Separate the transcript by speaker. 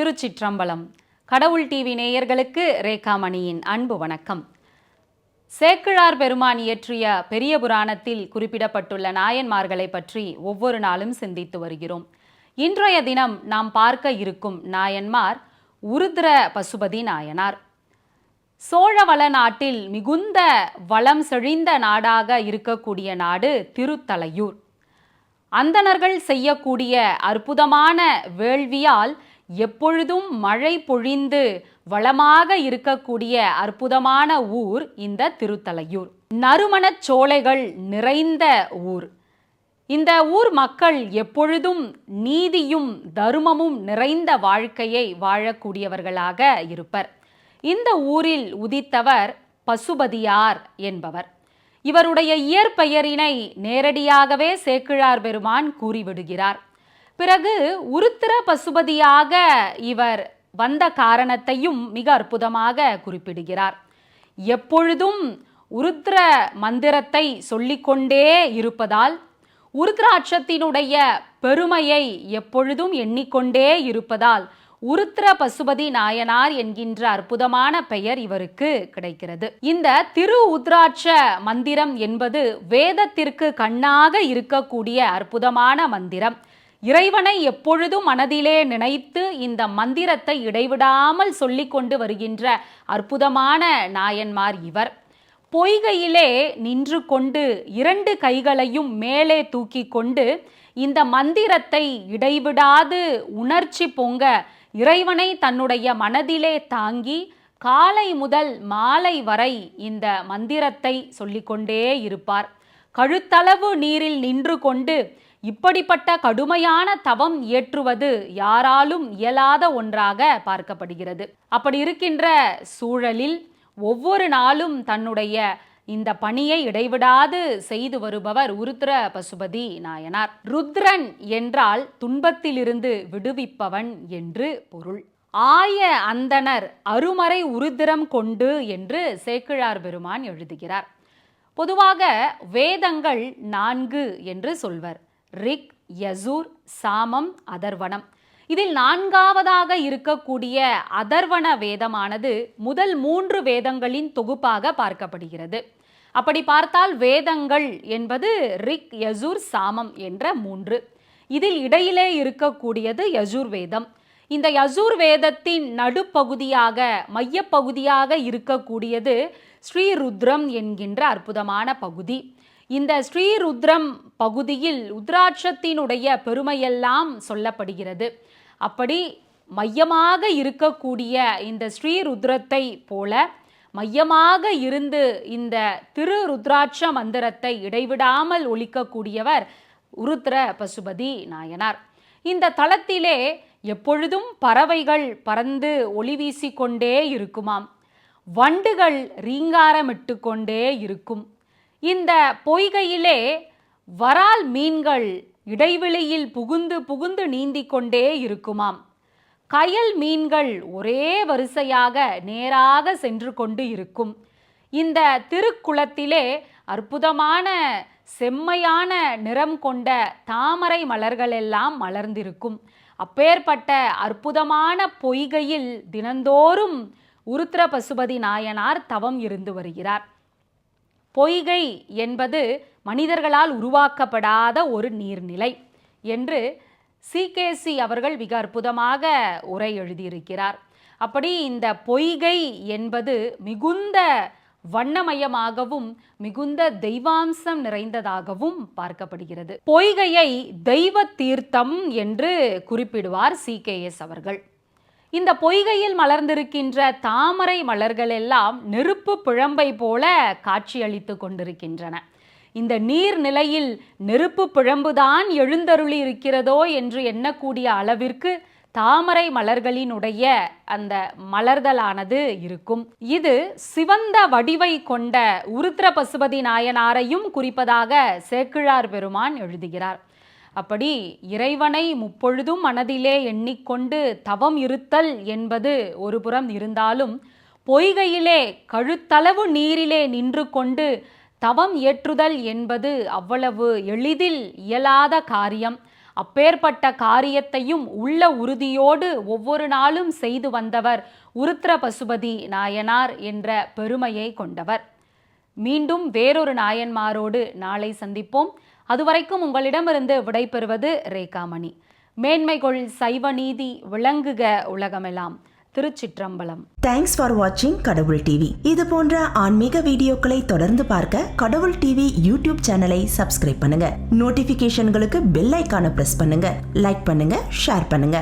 Speaker 1: திருச்சிற்றம்பலம். கடவுள் டிவி நேயர்களுக்கு ரேகாமணியின் அன்பு வணக்கம். சேக்கிழார் பெருமான் இயற்றிய பெரிய புராணத்தில் குறிப்பிடப்பட்டுள்ள நாயன்மார்களை பற்றி ஒவ்வொரு நாளும் சிந்தித்து வருகிறோம். இன்றைய தினம் நாம் பார்க்க இருக்கும் நாயன்மார் உருத்ர பசுபதி நாயனார். சோழவள நாட்டில் மிகுந்த வளம் செழிந்த நாடாக இருக்கக்கூடிய நாடு திருத்தலையூர். அந்தணர்கள் செய்யக்கூடிய அற்புதமான வேள்வியால் எப்பொழுதும் மழை பொழிந்து வளமாக இருக்கக்கூடிய அற்புதமான ஊர் இந்த திருத்தலையூர். நறுமணச் சோலைகள் நிறைந்த ஊர். இந்த ஊர் மக்கள் எப்பொழுதும் நீதியும் தருமமும் நிறைந்த வாழ்க்கையை வாழக்கூடியவர்களாக இருப்பர். இந்த ஊரில் உதித்தவர் பசுபதியார் என்பவர். இவருடைய இயற்பெயரினை நேரடியாகவே சேக்கிழார் பெருமான் கூறிவிடுகிறார். பிறகு உருத்திர பசுபதியாக இவர் வந்த காரணத்தையும் மிக அற்புதமாக குறிப்பிடுகிறார். எப்பொழுதும் உருத்ர மந்திரத்தை சொல்லிக்கொண்டே இருப்பதால் உருத்ராட்சத்தினுடைய பெருமையை எப்பொழுதும் எண்ணிக்கொண்டே இருப்பதால் உருத்திர பசுபதி நாயனார் என்கின்ற அற்புதமான பெயர் இவருக்கு கிடைக்கிறது. இந்த திரு உத்ராட்ச மந்திரம் என்பது வேதத்திற்கு கண்ணாக இருக்கக்கூடிய அற்புதமான மந்திரம். இறைவனை எப்பொழுதும் மனதிலே நினைத்து இந்த மந்திரத்தை இடைவிடாமல் சொல்லி கொண்டு வருகின்ற அற்புதமான நாயன்மார் இவர். பொய்கையிலே நின்று கொண்டு இரண்டு கைகளையும் மேலே தூக்கி கொண்டு இந்த மந்திரத்தை இடைவிடாது உணர்ச்சி பொங்க இறைவனை தன்னுடைய மனதிலே தாங்கி காலை முதல் மாலை வரை இந்த மந்திரத்தை சொல்லிக்கொண்டே இருப்பார். கழுத்தளவு நீரில் நின்று கொண்டு இப்படிப்பட்ட கடுமையான தவம் இயற்றுவது யாராலும் இயலாத ஒன்றாக பார்க்கப்படுகிறது. அப்படி இருக்கின்ற சூழலில் ஒவ்வொரு நாளும் தன்னுடைய இந்த பணியை இடைவிடாது செய்து வருபவர் உருத்ர பசுபதி நாயனார். ருத்ரன் என்றால் துன்பத்திலிருந்து விடுவிப்பவன் என்று பொருள். ஆய அந்தனர் அருமறை உருத்திரம் கொண்டு என்று சேக்கிழார் பெருமான் எழுதுகிறார். பொதுவாக வேதங்கள் நான்கு என்று சொல்வர். ரிக் யசூர் சாமம் அதர்வனம். இதில் நான்காவதாக இருக்கக்கூடிய அதர்வன வேதமானது முதல் மூன்று வேதங்களின் தொகுப்பாக பார்க்கப்படுகிறது. அப்படி பார்த்தால் வேதங்கள் என்பது ரிக் யசூர் சாமம் என்ற மூன்று. இதில் இடையிலே இருக்கக்கூடியது யசூர் வேதம். இந்த யசூர் வேதத்தின் நடுப்பகுதியாக மையப்பகுதியாக இருக்கக்கூடியது ஸ்ரீருத்ரம் என்கின்ற அற்புதமான பகுதி. இந்த ஸ்ரீருத்ரம் பகுதியில் உத்ராட்சத்தினுடைய பெருமையெல்லாம் சொல்லப்படுகிறது. அப்படி மையமாக இருக்கக்கூடிய இந்த ஸ்ரீருத்ரத்தை போல மையமாக இருந்து இந்த திரு ருத்ராட்ச மந்திரத்தை இடைவிடாமல் ஒலிக்கக்கூடியவர் உருத்ர பசுபதி நாயனார். இந்த தளத்திலே எப்பொழுதும் பறவைகள் பறந்து ஒளி வீசிக்கொண்டே இருக்குமாம். வண்டுகள் ரீங்காரமிட்டு கொண்டே இருக்கும். இந்த பொய்கையிலே வரால் மீன்கள் இடைவெளியில் புகுந்து புகுந்து நீந்திக் கொண்டே இருக்குமாம். கயல் மீன்கள் ஒரே வரிசையாக நேராக சென்று கொண்டு இருக்கும். இந்த திருக்குளத்திலே அற்புதமான செம்மையான நிறம் கொண்ட தாமரை மலர்கள் எல்லாம் மலர்ந்திருக்கும். அப்பேற்பட்ட அற்புதமான பொய்கையில் தினந்தோறும் உருத்திர பசுபதி நாயனார் தவம் இருந்து வருகிறார். பொய்கை என்பது மனிதர்களால் உருவாக்கப்படாத ஒரு நீர்நிலை என்று சிகேசி அவர்கள் மிக அற்புதமாக உரை எழுதியிருக்கிறார். அப்படி இந்த பொய்கை என்பது மிகுந்த வண்ணமயமாகவும் மிகுந்த தெய்வாம்சம் நிறைந்ததாகவும் பார்க்கப்படுகிறது. பொய்கையை தெய்வ தீர்த்தம் என்று குறிப்பிடுவார் சிகேஎஸ் அவர்கள். இந்த பொய்கையில் மலர்ந்திருக்கின்ற தாமரை மலர்கள் எல்லாம் நெருப்பு பிழம்பை போல காட்சியளித்து கொண்டிருக்கின்றன. இந்த நீர்நிலையில் நெருப்பு பிழம்புதான் எழுந்தருளி இருக்கிறதோ என்று எண்ணக்கூடிய அளவிற்கு தாமரை மலர்களினுடைய அந்த மலர்தலானது இருக்கும். இது சிவந்த வடிவை கொண்ட உருத்திர பசுபதி நாயனாரையும் குறிப்பதாக சேக்கிழார் பெருமான் எழுதுகிறார். அப்படி இறைவனை முப்பொழுதும் மனதிலே எண்ணிக்கொண்டு தவம் இருத்தல் என்பது ஒரு புறம் இருந்தாலும் பொய்கையிலே கழுத்தளவு நீரிலே நின்று கொண்டு தவம் ஏற்றுதல் என்பது அவ்வளவு எளிதில் இயலாத காரியம். அப்பேற்பட்ட காரியத்தையும் உள்ள உறுதியோடு ஒவ்வொரு நாளும் செய்து வந்தவர் உருத்திர பசுபதி நாயனார் என்ற பெருமையை கொண்டவர். மீண்டும் வேறொரு நாயன்மாரோடு நாளை சந்திப்போம். அதுவரைக்கும் உங்களிடமிருந்து விடைபெறுவது ரேகாமணி. மேன்மைகொள் சைவ நீதி விளங்குக உலகமெல்லாம் திருச்சிற்றம்பலம்.
Speaker 2: தேங்க்ஸ் ஃபார் வாட்சிங் கடவுள் டிவி இது போன்ற ஆன்மீக வீடியோக்களை தொடர்ந்து பார்க்க கடவுள் டிவி யூடியூப் சேனலை சப்ஸ்கிரைப் பண்ணுங்க. நோட்டிபிகேஷன்களுக்கு பெல் ஐக்கான பிரஸ் பண்ணுங்க. லைக் பண்ணுங்க ஷேர் பண்ணுங்க.